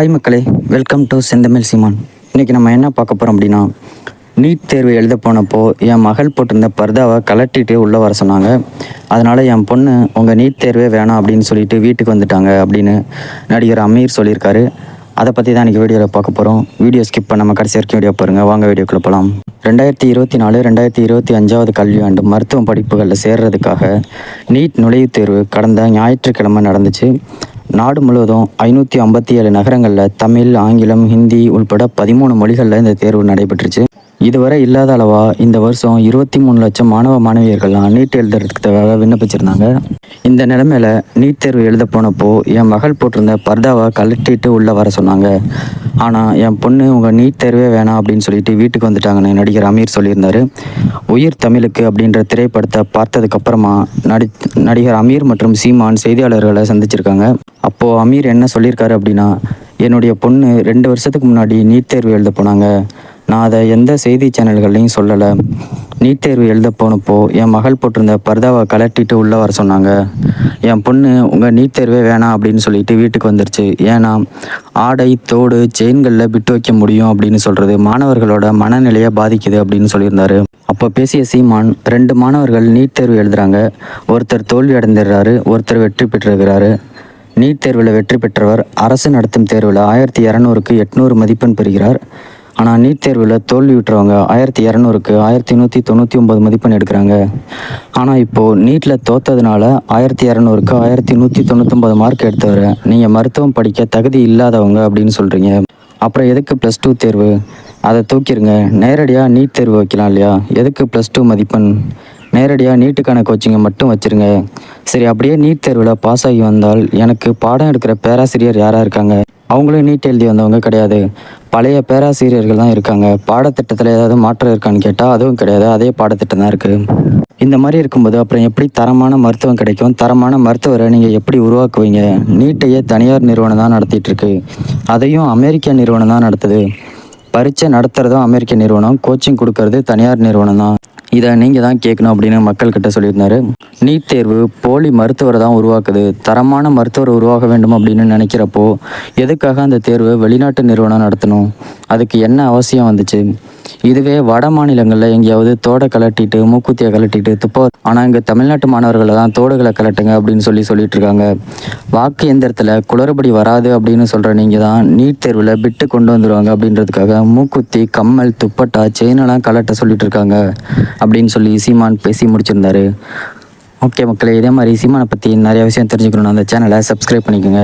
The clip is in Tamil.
ஹாய் மக்களே வெல்கம் டு செந்தமிழ் சீமான். இன்றைக்கி நம்ம என்ன பார்க்க போகிறோம் அப்படின்னா நீட் தேர்வு எழுத போனப்போ என் மகள் போட்டிருந்த பர்தாவை கலட்டிட்டு உள்ளே வர சொன்னாங்க. அதனால் என் பொண்ணு உங்கள் நீட் தேர்வே வேணாம் அப்படின்னு சொல்லிட்டு வீட்டுக்கு வந்துட்டாங்க அப்படின்னு நடிகர் அமீர் சொல்லியிருக்காரு. அதை பற்றி தான் இன்றைக்கி வீடியோவில் பார்க்க போகிறோம் வீடியோ ஸ்கிப் பண்ணாமல் கடைசி வரைக்கும் வீடியோ பாருங்கள் வாங்க வீடியோக்குள்ளே போகலாம் ரெண்டாயிரத்தி இருபத்தி நாலு ரெண்டாயிரத்தி இருபத்தி அஞ்சாவது கல்வி ஆண்டு மருத்துவ படிப்புகளில் சேர்றதுக்காக நீட் நுழைவுத் தேர்வு கடந்த ஞாயிற்றுக்கிழமை நடந்துச்சு. நாடு முழுவதும் ஐநூற்றி ஐம்பத்தி ஏழு நகரங்களில் தமிழ் ஆங்கிலம் ஹிந்தி உள்பட பதிமூணு மொழிகளில் இந்த தேர்வு நடைபெற்றுச்சு. இதுவரை இல்லாத அளவாக இந்த வருஷம் இருபத்தி மூணு லட்சம் மாணவ மாணவியர்கள்லாம் நீட் எழுதுறதுக்காக விண்ணப்பிச்சிருந்தாங்க. இந்த நிலைமையில நீட் தேர்வு எழுத போனப்போ என் மகள் போட்டிருந்த பர்தாவை கழட்டிட்டு உள்ளே வர சொன்னாங்க. ஆனால் என் பொண்ணு உங்கள் நீட் தேர்வே வேணாம் அப்படின்னு சொல்லிட்டு வீட்டுக்கு வந்துட்டாங்கன்னு நடிகர் அமீர் சொல்லியிருந்தார். உயிர் தமிழுக்கு அப்படின்ற திரைப்படத்தை பார்த்ததுக்கப்புறமா நடி நடிகர் அமீர் மற்றும் சீமான் செய்தியாளர்களை சந்திச்சிருக்காங்க. அப்போது அமீர் என்ன சொல்லியிருக்காரு அப்படின்னா என்னுடைய பொண்ணு ரெண்டு வருஷத்துக்கு முன்னாடி நீட் தேர்வு எழுத போனாங்க. நான் அதை எந்த செய்தி சேனல்கள்லையும் சொல்லலை. நீட் தேர்வு எழுத போனப்போ என் மகள் போட்டிருந்த பர்தாவை கலட்டிட்டு உள்ளே வர சொன்னாங்க. என் பொண்ணு உங்கள் நீட் தேர்வே வேணாம் அப்படின்னு சொல்லிட்டு வீட்டுக்கு வந்துருச்சு. ஏன்னா ஆடை தோடு செயின்களில் விட்டு வைக்க முடியும் அப்படின்னு சொல்கிறது மாணவர்களோட மனநிலையை பாதிக்குது அப்படின்னு சொல்லியிருந்தாரு. அப்போ பேசிய சீமான் ரெண்டு மாணவர்கள் நீட் தேர்வு எழுதுகிறாங்க ஒருத்தர் தோல்வி அடைந்துடுறாரு ஒருத்தர் வெற்றி பெற்றிருக்கிறாரு. நீட் தேர்வில் வெற்றி பெற்றவர் அரசு நடத்தும் தேர்வில் ஆயிரத்தி இரநூறுக்கு எட்நூறு மதிப்பெண் பெறுகிறார். ஆனால் நீட் தேர்வில் தோல்வி ஆயிரத்தி இரநூறுக்கு ஆயிரத்தி நூற்றி தொண்ணூற்றி ஒம்பது மதிப்பெண் எடுக்கிறாங்க. ஆனால் இப்போது நீட்டில் தோத்ததுனால ஆயிரத்தி இரநூறுக்கு ஆயிரத்தி நூற்றி தொண்ணூத்தொம்பது மார்க் எடுத்தவர் நீங்கள் மருத்துவம் படிக்க தகுதி இல்லாதவங்க அப்படின்னு சொல்கிறீங்க அப்புறம் எதுக்கு ப்ளஸ் டூ தேர்வு? அதை தூக்கிடுங்க நேரடியாக நீட் தேர்வு வைக்கலாம் இல்லையா? எதுக்கு ப்ளஸ் டூ மதிப்பெண்? நேரடியாக நீட்டுக்கான கோச்சிங்கை மட்டும் வச்சுருங்க. சரி அப்படியே நீட் தேர்வில் பாஸ் ஆகி வந்தால் எனக்கு பாடம் எடுக்கிற பேராசிரியர் யாராக இருக்காங்க? அவங்களும் நீட் எழுதி வந்தவங்க கிடையாது. பழைய பேராசிரியர்கள் தான் இருக்காங்க. பாடத்திட்டத்தில் ஏதாவது மாற்றம் இருக்கான்னு கேட்டால் அதுவும் கிடையாது. அதே பாடத்திட்டம் தான் இருக்குது இந்த மாதிரி இருக்கும்போது அப்புறம் எப்படி தரமான மருத்துவம் கிடைக்கும்? தரமான மருத்துவரை நீங்கள் எப்படி உருவாக்குவீங்க? நீட்டையே தனியார் நிறுவனம் தான் நடத்திட்டுருக்கு அதையும் அமெரிக்க நிறுவனம் தான் நடத்துது. பரீட்சை நடத்துகிறதும் அமெரிக்க நிறுவனம். கோச்சிங் கொடுக்கறது தனியார் நிறுவனம் தான். இதை நீங்கள் தான் கேட்கணும் அப்படின்னு மக்கள்கிட்ட சொல்லியிருந்தாரு. நீட் தேர்வு போலி மருத்துவரை தான் உருவாக்குது. தரமான மருத்துவர் உருவாக வேண்டும் அப்படின்னு நினைக்கிறப்போ எதுக்காக அந்த தேர்வு வெளிநாட்டு நிறுவனம் நடத்தணும்? அதுக்கு என்ன அவசியம் வந்துச்சு? இதுவே வட மாநிலங்களில் எங்கேயாவது தோடை கலட்டிட்டு மூக்குத்தியை கலட்டிட்டு துப்பா ஆனால் இங்கே தமிழ்நாட்டு மாணவர்களை தான் தோடுகளை கலட்டுங்க அப்படின்னு சொல்லி சொல்லிட்டு இருக்காங்க. வாக்கு எந்திரத்தில் குளறுபடி வராது அப்படின்னு சொல்கிற நீங்கள் தான் நீட் தேர்வில் பிட்டு கொண்டு வந்துடுவாங்க அப்படின்றதுக்காக மூக்குத்தி கம்மல் துப்பட்டா செயினெல்லாம் கலட்ட சொல்லிட்டு இருக்காங்க அப்படின்னு சொல்லி சீமான் பேசி முடிச்சிருந்தாரு. ஓகே மக்களே இதே மாதிரி சீமானை பற்றி நிறைய விஷயம் தெரிஞ்சுக்கணும்னா அந்த சேனலை சப்ஸ்கிரைப் பண்ணிக்கோங்க.